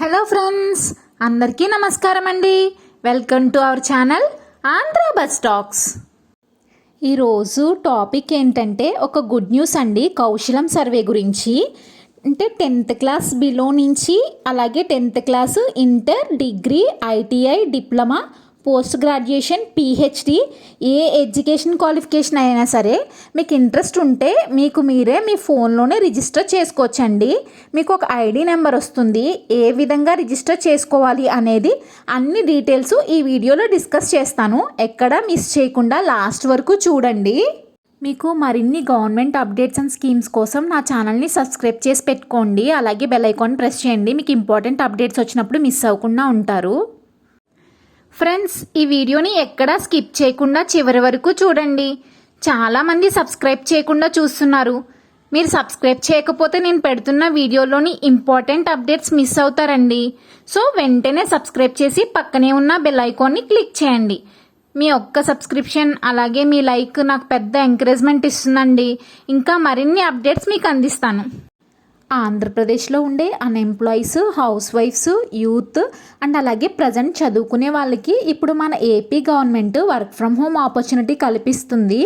Hello friends అందరికీ నమస్కారం అండి. Welcome to our channel Andhra bus talks. ఈరోజు టాపిక్ ఏంటంటే ఒక గుడ్ న్యూస్ అండి కౌశలం సర్వే గురించి. అంటే టెన్త్ క్లాస్ బిలో నుంచి అలాగే tenth class inter degree ITI diploma post graduation PhD ఏ ఎడ్యుకేషన్ క్వాలిఫికేషన్ అయినా సరే మీకు ఇంట్రెస్ట్ ఉంటే మీకు మీరే మీ ఫోన్లోనే రిజిస్టర్ చేసుకోవచ్చండి. మీకు ఒక ఐడి నెంబర్ వస్తుంది. ఏ విధంగా రిజిస్టర్ చేసుకోవాలి అనేది అన్ని డీటెయిల్స్ ఈ వీడియోలో డిస్కస్ చేస్తాను. ఎక్కడ మిస్ చేయకుండా లాస్ట్ వరకు చూడండి. మీకు మరిన్ని గవర్నమెంట్ అప్డేట్స్ అండ్ స్కీమ్స్ కోసం నా ఛానల్ని సబ్స్క్రైబ్ చేసి పెట్టుకోండి. అలాగే బెల్ ఐకాన్ ప్రెస్ చేయండి. మీకు ఇంపార్టెంట్ అప్డేట్స్ వచ్చినప్పుడు మిస్ అవ్వకుండా ఉంటారు. ఫ్రెండ్స్ ఈ వీడియోని ఎక్కడా స్కిప్ చేయకుండా చివరి వరకు చూడండి. చాలామంది సబ్స్క్రైబ్ చేయకుండా చూస్తున్నారు. మీరు సబ్స్క్రైబ్ చేయకపోతే నేను పెడుతున్న వీడియోలోని ఇంపార్టెంట్ అప్డేట్స్ మిస్ అవుతారండి. సో వెంటనే సబ్స్క్రైబ్ చేసి పక్కనే ఉన్న బెల్ ఐకాన్ని క్లిక్ చేయండి. మీ ఒక్క సబ్స్క్రిప్షన్ అలాగే మీ లైక్ నాకు పెద్ద ఎంకరేజ్మెంట్ ఇస్తుందండి. ఇంకా మరిన్ని అప్డేట్స్ మీకు అందిస్తాను. ఆంధ్రప్రదేశ్లో ఉండే అన్ఎంప్లాయీస్ హౌస్ వైఫ్స్ యూత్ అండ్ అలాగే ప్రజెంట్ చదువుకునే వాళ్ళకి ఇప్పుడు మన AP government work from home opportunity కల్పిస్తుంది.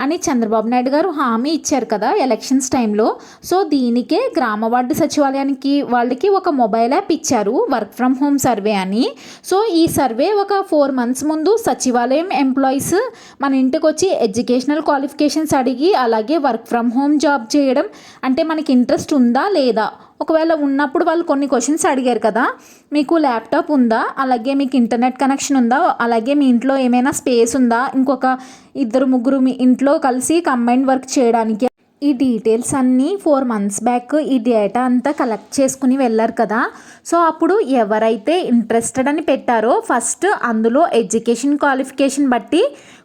అని చంద్రబాబు నాయుడు గారు హామీ ఇచ్చారు కదా ఎలక్షన్స్ టైంలో. సో దీనికే గ్రామ వార్డు సచివాలయానికి వాళ్ళకి ఒక మొబైల్ యాప్ ఇచ్చారు వర్క్ ఫ్రమ్ హోమ్ సర్వే అని. సో ఈ సర్వే ఒక ఫోర్ మంత్స్ ముందు సచివాలయం ఎంప్లాయీస్ మన ఇంటికి వచ్చి ఎడ్యుకేషనల్ క్వాలిఫికేషన్స్ అడిగి అలాగే వర్క్ ఫ్రమ్ హోమ్ జాబ్ చేయడం అంటే మనకి ఇంట్రెస్ట్ ఉందా లేదా? ఒకవేళ ఉన్నప్పుడు వాళ్ళు కొన్ని క్వశ్చన్స్ అడిగారు కదా మీకు ల్యాప్టాప్ ఉందా అలాగే మీకు ఇంటర్నెట్ కనెక్షన్ ఉందా అలాగే మీ ఇంట్లో ఏమైనా స్పేస్ ఉందా ఇంకొక ఇద్దరు ముగ్గురు మీ ఇంట్లో కలిసి కంబైన్ వర్క్ చేయడానికి. ఈ డీటెయిల్స్ అన్నీ ఫోర్ మంత్స్ బ్యాక్ ఈ డేటా అంతా కలెక్ట్ చేసుకుని వెళ్ళారు కదా. సో అప్పుడు ఎవరైతే ఇంట్రెస్టెడ్ అని పెట్టారో ఫస్ట్ అందులో ఎడ్యుకేషన్ క్వాలిఫికేషన్ బట్టి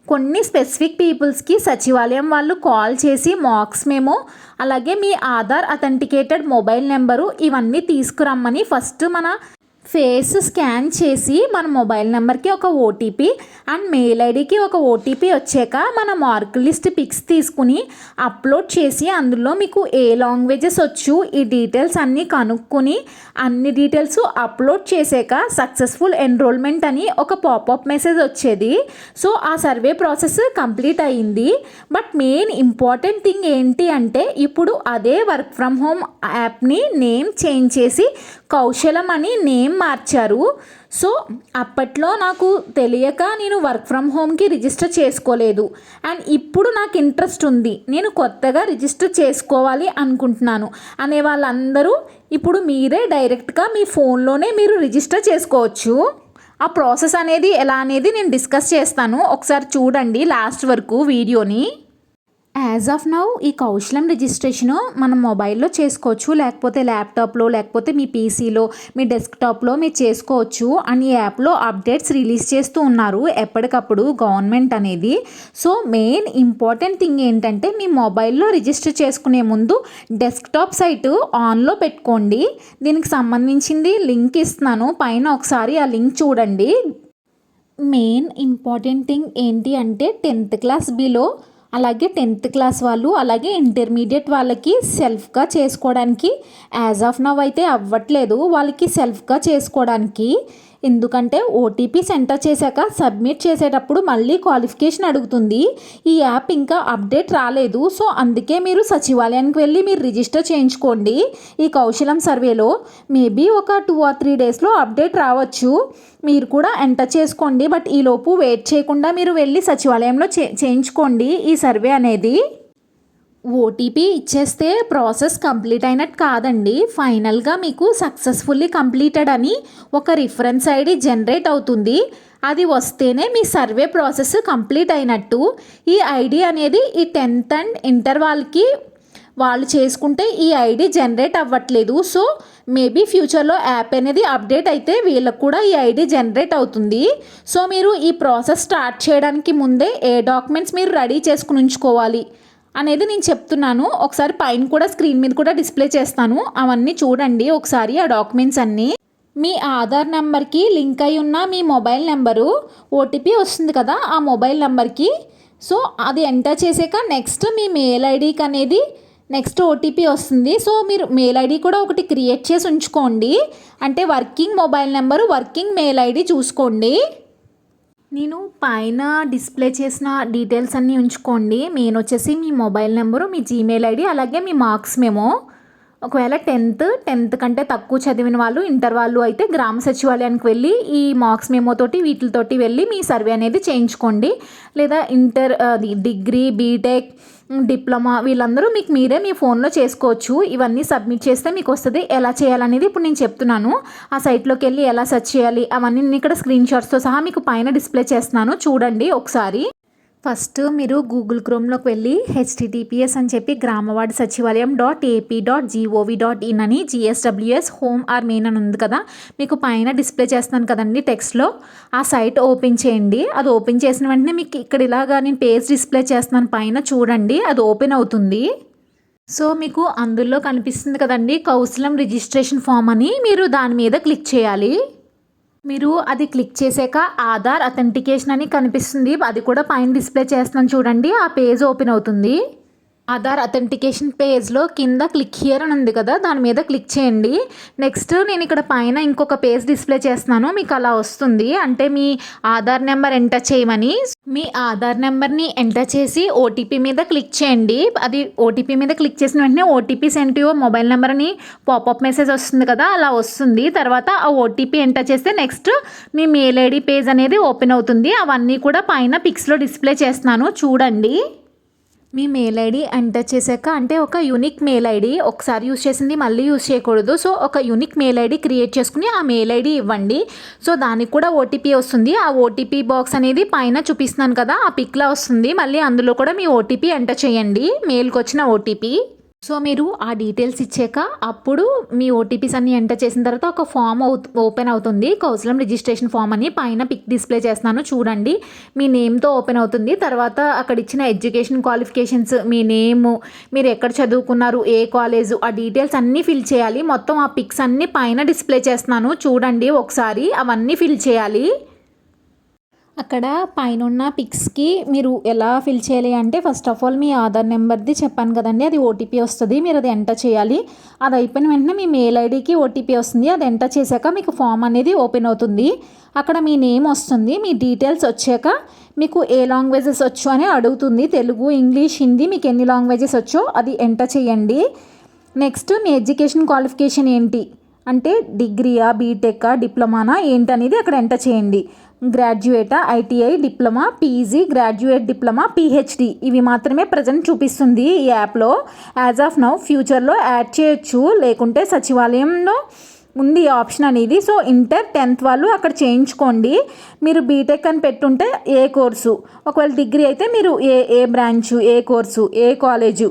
కొన్ని స్పెసిఫిక్ పీపుల్స్కి సచివాలయం వాళ్ళు కాల్ చేసి మార్క్స్ మేము అలాగే మీ ఆధార్ అథెంటికేటెడ్ మొబైల్ నెంబరు ఇవన్నీ తీసుకురమ్మని ఫస్ట్ మన ఫేస్ స్కాన్ చేసి మన మొబైల్ నెంబర్కి ఒక ఓటీపీ అండ్ మెయిల్ ఐడికి ఒక ఓటీపీ వచ్చాక మన మార్క్ లిస్ట్ పిక్స్ తీసుకుని అప్లోడ్ చేసి అందులో మీకు ఏ లాంగ్వేజెస్ వచ్చు ఈ డీటెయిల్స్ అన్నీ కనుక్కొని అన్ని డీటెయిల్స్ అప్లోడ్ చేసాక సక్సెస్ఫుల్ ఎన్రోల్మెంట్ అని ఒక పాపప్ మెసేజ్ వచ్చేది. సో ఆ సర్వే ప్రాసెస్ కంప్లీట్ అయ్యింది. బట్ మెయిన్ ఇంపార్టెంట్ థింగ్ ఏంటి అంటే ఇప్పుడు అదే వర్క్ ఫ్రమ్ హోమ్ యాప్ని నేమ్ చేంజ్ చేసి కౌశలం అని నేమ్ మార్చారు. సో అప్పట్లో నాకు తెలియక నేను వర్క్ ఫ్రమ్ హోమ్కి రిజిస్టర్ చేసుకోలేదు. అండ్ ఇప్పుడు నాకు ఇంట్రెస్ట్ ఉంది. నేను కొత్తగా రిజిస్టర్ చేసుకోవాలి అనుకుంటున్నాను. అనే వాళ్ళందరూ ఇప్పుడు మీరే డైరెక్ట్గా మీ ఫోన్లోనే మీరు రిజిస్టర్ చేసుకోవచ్చు. ఆ ప్రాసెస్ అనేది ఎలా అనేది నేను డిస్కస్ చేస్తాను. ఒకసారి చూడండి లాస్ట్ వరకు వీడియోని యాజ్ ఆఫ్ నౌ ఈ కౌశలం రిజిస్ట్రేషన్ మనం మొబైల్లో చేసుకోవచ్చు. లేకపోతే ల్యాప్టాప్లో లేకపోతే మీ పీసీలో మీ డెస్క్టాప్లో మీరు చేసుకోవచ్చు. అని యాప్లో అప్డేట్స్ రిలీజ్ చేస్తూ ఉన్నారు. ఎప్పటికప్పుడు గవర్నమెంట్ అనేది. సో మెయిన్ ఇంపార్టెంట్ థింగ్ ఏంటంటే మీ మొబైల్లో రిజిస్టర్ చేసుకునే ముందు డెస్క్టాప్ సైట్ ఆన్లో పెట్టుకోండి. దీనికి సంబంధించింది లింక్ ఇస్తున్నాను. పైన ఒకసారి ఆ లింక్ చూడండి. మెయిన్ ఇంపార్టెంట్ థింగ్ ఏంటి అంటే టెన్త్ క్లాస్ బిలో అలాగే టెన్త్ క్లాస్ వాళ్ళు అలాగే ఇంటర్మీడియట్ వాళ్ళకి సెల్ఫ్గా చేసుకోవడానికి యాజ్ ఆఫ్ నవ్ అయితే అవ్వట్లేదు. వాళ్ళకి సెల్ఫ్గా చేసుకోవడానికి ఎందుకంటే ఓటీపీ సెంటర్ చేశాక సబ్మిట్ చేసేటప్పుడు మళ్ళీ క్వాలిఫికేషన్ అడుగుతుంది. ఈ యాప్ ఇంకా అప్డేట్ రాలేదు. సో అందుకే మీరు సచివాలయానికి వెళ్ళి మీరు రిజిస్టర్ చేయించుకోండి. ఈ కౌశలం సర్వేలో మేబీ ఒక టూ ఆర్ త్రీ డేస్లో అప్డేట్ రావచ్చు. మీరు కూడా ఎంటర్ చేసుకోండి. బట్ ఈలోపు వెయిట్ చేయకుండా మీరు వెళ్ళి సచివాలయంలో చే చేయించుకోండి ఈ సర్వే అనేది. ఓటీపీ ఇచ్చేస్తే ప్రాసెస్ కంప్లీట్ అయినట్టు కాదండి. ఫైనల్గా మీకు సక్సెస్ఫుల్లీ కంప్లీటెడ్ అని ఒక రిఫరెన్స్ ఐడి జనరేట్ అవుతుంది. అది వస్తేనే మీ సర్వే ప్రాసెస్ కంప్లీట్ అయినట్టు. ఈ ఐడి అనేది ఈ టెన్త్ అండ్ ఇంటర్ వాళ్ళకి వాళ్ళు చేసుకుంటే ఈ ఐడి జనరేట్ అవ్వట్లేదు. సో మేబీ ఫ్యూచర్లో యాప్ అనేది అప్డేట్ అయితే వీళ్ళకు కూడా ఈ ఐడి జనరేట్ అవుతుంది. సో మీరు ఈ ప్రాసెస్ స్టార్ట్ చేయడానికి ముందే ఏ డాక్యుమెంట్స్ మీరు రెడీ చేసుకుని ఉంచుకోవాలి? అనేది నేను చెప్తున్నాను. ఒకసారి పైన కూడా స్క్రీన్ మీద కూడా డిస్ప్లే చేస్తాను. అవన్నీ చూడండి ఒకసారి ఆ డాక్యుమెంట్స్ అన్నీ. మీ ఆధార్ నెంబర్కి లింక్ అయి ఉన్న మీ మొబైల్ నెంబరు ఓటీపీ వస్తుంది కదా ఆ మొబైల్ నెంబర్కి. సో అది ఎంటర్ చేసాక నెక్స్ట్ మీ మెయిల్ ఐడికి అనేది నెక్స్ట్ ఓటీపీ వస్తుంది. సో మీరు మెయిల్ ఐడి కూడా ఒకటి క్రియేట్ చేసి ఉంచుకోండి. అంటే working mobile number working mail ID చూసుకోండి. నేను పైన డిస్ప్లే చేసిన డీటెయిల్స్ అన్నీ ఉంచుకోండి. మెయిన్ వచ్చేసి మీ మొబైల్ నెంబరు మీ జీమెయిల్ ఐడి అలాగే మీ మార్క్స్ మేము. ఒకవేళ టెన్త్ టెన్త్ కంటే తక్కువ చదివిన వాళ్ళు ఇంటర్ వాళ్ళు అయితే గ్రామ సచివాలయానికి వెళ్ళి ఈ మార్క్స్ మేమోతోటి వీటితోటి వెళ్ళి మీ సర్వే అనేది చేయించుకోండి. లేదా ఇంటర్ అది డిగ్రీ బీటెక్ డిప్లొమా వీళ్ళందరూ మీకు మీరే మీ ఫోన్లో చేసుకోవచ్చు. ఇవన్నీ సబ్మిట్ చేస్తే మీకు వస్తుంది. ఎలా చేయాలనేది ఇప్పుడు నేను చెప్తున్నాను. ఆ సైట్లోకి వెళ్ళి ఎలా సెర్చ్ చేయాలి అవన్నీ నేను ఇక్కడ స్క్రీన్ షాట్స్తో సహా మీకు పైన డిస్ప్లే చేస్తున్నాను. చూడండి ఒకసారి. ఫస్ట్ మీరు గూగుల్ క్రోమ్లోకి వెళ్ళి హెచ్టిటిపిఎస్ అని చెప్పి గ్రామవార్డు సచివాలయం dot AP dot gov dot in అని జిఎస్డబ్ల్యూఎస్ హోమ్ ఆర్ మెయిన్ అని ఉంది కదా మీకు పైన డిస్ప్లే చేస్తున్నాను కదండి టెక్స్ట్లో ఆ సైట్ ఓపెన్ చేయండి. అది ఓపెన్ చేసిన వెంటనే మీకు ఇక్కడ ఇలాగా నేను పేజ్ డిస్ప్లే చేస్తున్నాను పైన చూడండి అది ఓపెన్ అవుతుంది. సో మీకు అందులో కనిపిస్తుంది కదండి కౌశలం రిజిస్ట్రేషన్ ఫామ్ అని మీరు దాని మీద క్లిక్ చేయాలి. మీరు అది క్లిక్ చేసాక ఆధార్ అథెంటికేషన్ అని కనిపిస్తుంది. అది కూడా పైన డిస్ప్లే చేస్తున్నాను చూడండి. ఆ పేజ్ ఓపెన్ అవుతుంది. ఆధార్ అథెంటికేషన్ పేజ్లో కింద క్లిక్ హియర్ అని ఉంది కదా దాని మీద క్లిక్ చేయండి. నెక్స్ట్ నేను ఇక్కడ పైన ఇంకొక పేజ్ డిస్ప్లే చేస్తున్నాను మీకు అలా వస్తుంది. అంటే మీ ఆధార్ నెంబర్ ఎంటర్ చేయమని. మీ ఆధార్ నెంబర్ని ఎంటర్ చేసి ఓటీపీ మీద క్లిక్ చేయండి. అది ఓటీపీ మీద క్లిక్ చేసిన వెంటనే OTP sent your mobile number అని పాపప్ మెసేజ్ వస్తుంది కదా అలా వస్తుంది. తర్వాత ఆ ఓటీపీ ఎంటర్ చేస్తే నెక్స్ట్ మీ మెయిల్ ఐడి పేజ్ అనేది ఓపెన్ అవుతుంది. అవన్నీ కూడా పైన పిక్స్లో డిస్ప్లే చేస్తున్నాను చూడండి. మీ మెయిల్ ఐడి ఎంటర్ చేశాక అంటే ఒక యూనిక్ మెయిల్ ఐడి ఒకసారి యూస్ చేసింది మళ్ళీ యూస్ చేయకూడదు. సో ఒక యూనిక్ మెయిల్ ఐడి క్రియేట్ చేసుకుని ఆ మెయిల్ ఐడి ఇవ్వండి. సో దానికి కూడా ఓటీపీ వస్తుంది. ఆ ఓటీపీ బాక్స్ అనేది పైన చూపిస్తున్నాను కదా ఆ పిక్లా వస్తుంది. మళ్ళీ అందులో కూడా మీ ఓటీపీ ఎంటర్ చేయండి. మెయిల్కి వచ్చిన ఓటీపీ సో మీరు ఆ డీటెయిల్స్ ఇచ్చాక అప్పుడు మీ ఓటీపీస్ అన్ని ఎంటర్ చేసిన తర్వాత ఒక ఫామ్ ఓపెన్ అవుతుంది. కౌశలం రిజిస్ట్రేషన్ ఫామ్ అని పైన పిక్ డిస్ప్లే చేస్తున్నాను. చూడండి. మీ నేమ్తో ఓపెన్ అవుతుంది. తర్వాత అక్కడ ఇచ్చిన ఎడ్యుకేషన్ క్వాలిఫికేషన్స్ మీ నేము మీరు ఎక్కడ చదువుకున్నారు ఏ కాలేజు ఆ డీటెయిల్స్ అన్నీ ఫిల్ చేయాలి. మొత్తం ఆ పిక్స్ అన్నీ పైన డిస్ప్లే చేస్తున్నాను. చూడండి. ఒకసారి అవన్నీ ఫిల్ చేయాలి. అక్కడ పైన ఉన్న పిక్స్కి మీరు ఎలా ఫిల్ చేయాలి అంటే ఫస్ట్ ఆఫ్ ఆల్ మీ ఆధార్ నెంబర్ది చెప్పాను కదండి అది ఓటీపీ వస్తుంది మీరు అది ఎంటర్ చేయాలి. అది అయిపోయిన వెంటనే మీ మెయిల్ ఐడికి ఓటీపీ వస్తుంది అది ఎంటర్ చేశాక మీకు ఫామ్ అనేది ఓపెన్ అవుతుంది. అక్కడ మీ నేమ్ వస్తుంది మీ డీటెయిల్స్ వచ్చాక మీకు ఏ లాంగ్వేజెస్ వచ్చు అని అడుగుతుంది. తెలుగు ఇంగ్లీష్ హిందీ మీకు ఎన్ని లాంగ్వేజెస్ వచ్చో అది ఎంటర్ చేయండి. నెక్స్ట్ మీ ఎడ్యుకేషన్ క్వాలిఫికేషన్ ఏంటి? అంటే డిగ్రీయా బీటెక్ డిప్లొమానా ఏంటనేది అక్కడ ఎంటర్ చేయండి. గ్రాడ్యుయేటా ITI diploma PG graduate diploma PhD ఇవి మాత్రమే ప్రజెంట్ చూపిస్తుంది ఈ యాప్లో. యాజ్ ఆఫ్ నౌ ఫ్యూచర్లో యాడ్ చేయొచ్చు. లేకుంటే సచివాలయంలో ఉంది ఆప్షన్ అనేది. సో ఇంటర్ టెన్త్ వాళ్ళు అక్కడ చేయించుకోండి. మీరు బీటెక్ అని పెట్టుంటే ఏ కోర్సు? ఒకవేళ డిగ్రీ అయితే మీరు ఏ ఏ బ్రాంచు ఏ కోర్సు ఏ కాలేజు?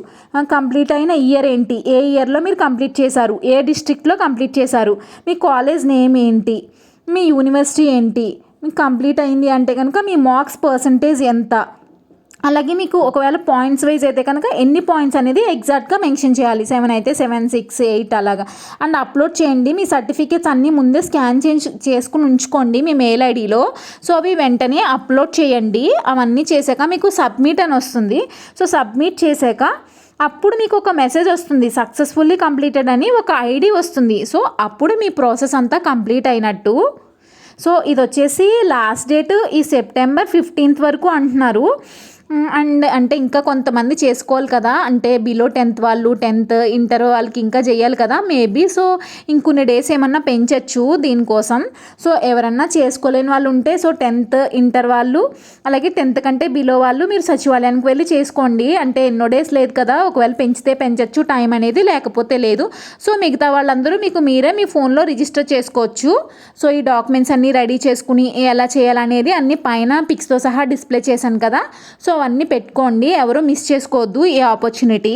కంప్లీట్ అయిన ఇయర్ ఏంటి? ఏ ఇయర్లో మీరు కంప్లీట్ చేశారు? ఏ డిస్ట్రిక్ట్లో కంప్లీట్ చేశారు? మీ కాలేజ్ నేమ్ ఏంటి? మీ యూనివర్సిటీ ఏంటి? మీకు కంప్లీట్ అయింది అంటే కనుక మీ మార్క్స్ పర్సంటేజ్ ఎంత? అలాగే మీకు ఒకవేళ పాయింట్స్ వైజ్ అయితే కనుక ఎన్ని పాయింట్స్ అనేది ఎగ్జాక్ట్గా మెన్షన్ చేయాలి. సెవెన్ అయితే సెవెన్ సిక్స్ ఎయిట్ అలాగా. అండ్ అప్లోడ్ చేయండి. మీ సర్టిఫికేట్స్ అన్నీ ముందే స్కాన్ చేసి చేసుకుని ఉంచుకోండి మీ మెయిల్ ఐడిలో. సో అవి వెంటనే అప్లోడ్ చేయండి. అవన్నీ చేశాక మీకు సబ్మిట్ అని వస్తుంది. సో సబ్మిట్ చేశాక అప్పుడు మీకు ఒక మెసేజ్ వస్తుంది. సక్సెస్ఫుల్లీ కంప్లీటెడ్ అని ఒక ఐడి వస్తుంది. సో అప్పుడు మీ ప్రాసెస్ అంతా కంప్లీట్ అయినట్టు. సో ఇది వచ్చేసి లాస్ట్ డేట్ ఈ సెప్టెంబర్ ఫిఫ్టీన్త్ వరకు అంటున్నారు. అండ్ అంటే ఇంకా కొంతమంది చేసుకోవాలి కదా. అంటే బిలో టెన్త్ వాళ్ళు టెన్త్ ఇంటర్ వాళ్ళకి ఇంకా చేయాలి కదా మేబీ సో ఇంకొన్ని డేస్ ఏమన్నా పెంచచ్చు దీనికోసం. సో ఎవరన్నా చేసుకోలేని వాళ్ళు ఉంటే సో టెన్త్ ఇంటర్ వాళ్ళు అలాగే టెన్త్ కంటే బిలో వాళ్ళు మీరు సచివాలయానికి వెళ్ళి చేసుకోండి. అంటే ఎన్నో డేస్ లేదు కదా ఒకవేళ పెంచితే పెంచచ్చు టైం అనేది లేకపోతే లేదు. సో మిగతా వాళ్ళందరూ మీకు మీరే మీ ఫోన్లో రిజిస్టర్ చేసుకోవచ్చు. సో ఈ డాక్యుమెంట్స్ అన్నీ రెడీ చేసుకుని ఎలా చేయాలనేది అన్ని పైన పిక్స్తో సహా డిస్ప్లే చేశాను కదా. సో అవన్నీ పెట్టుకోండి. ఎవరు మిస్ చేసుకోవద్దు ఈ ఆపర్చునిటీ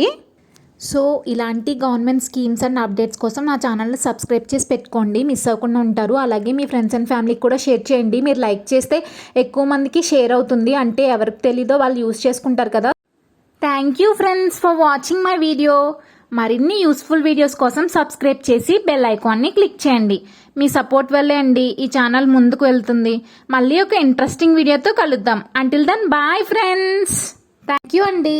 సో ఇలాంటి గవర్నమెంట్ స్కీమ్స్ అండ్ అప్డేట్స్ కోసం నా ఛానల్ని సబ్స్క్రైబ్ చేసి పెట్టుకోండి. మిస్ అవ్వకుండా ఉంటారు. అలాగే మీ ఫ్రెండ్స్ అండ్ ఫ్యామిలీకి కూడా షేర్ చేయండి. మీరు లైక్ చేస్తే ఎక్కువ మందికి షేర్ అవుతుంది. అంటే ఎవరికి తెలీదో వాళ్ళు యూస్ చేసుకుంటారు కదా. Thank you friends for watching my video మరిన్ని యూస్ఫుల్ వీడియోస్ కోసం సబ్స్క్రైబ్ చేసి బెల్ ఐకాన్ని క్లిక్ చేయండి. మీ సపోర్ట్ వల్లే అండి ఈ ఛానల్ ముందుకు వెళ్తుంది. మళ్ళీ ఒక ఇంట్రెస్టింగ్ వీడియోతో కలుద్దాం. Until then bye friends thank you అండి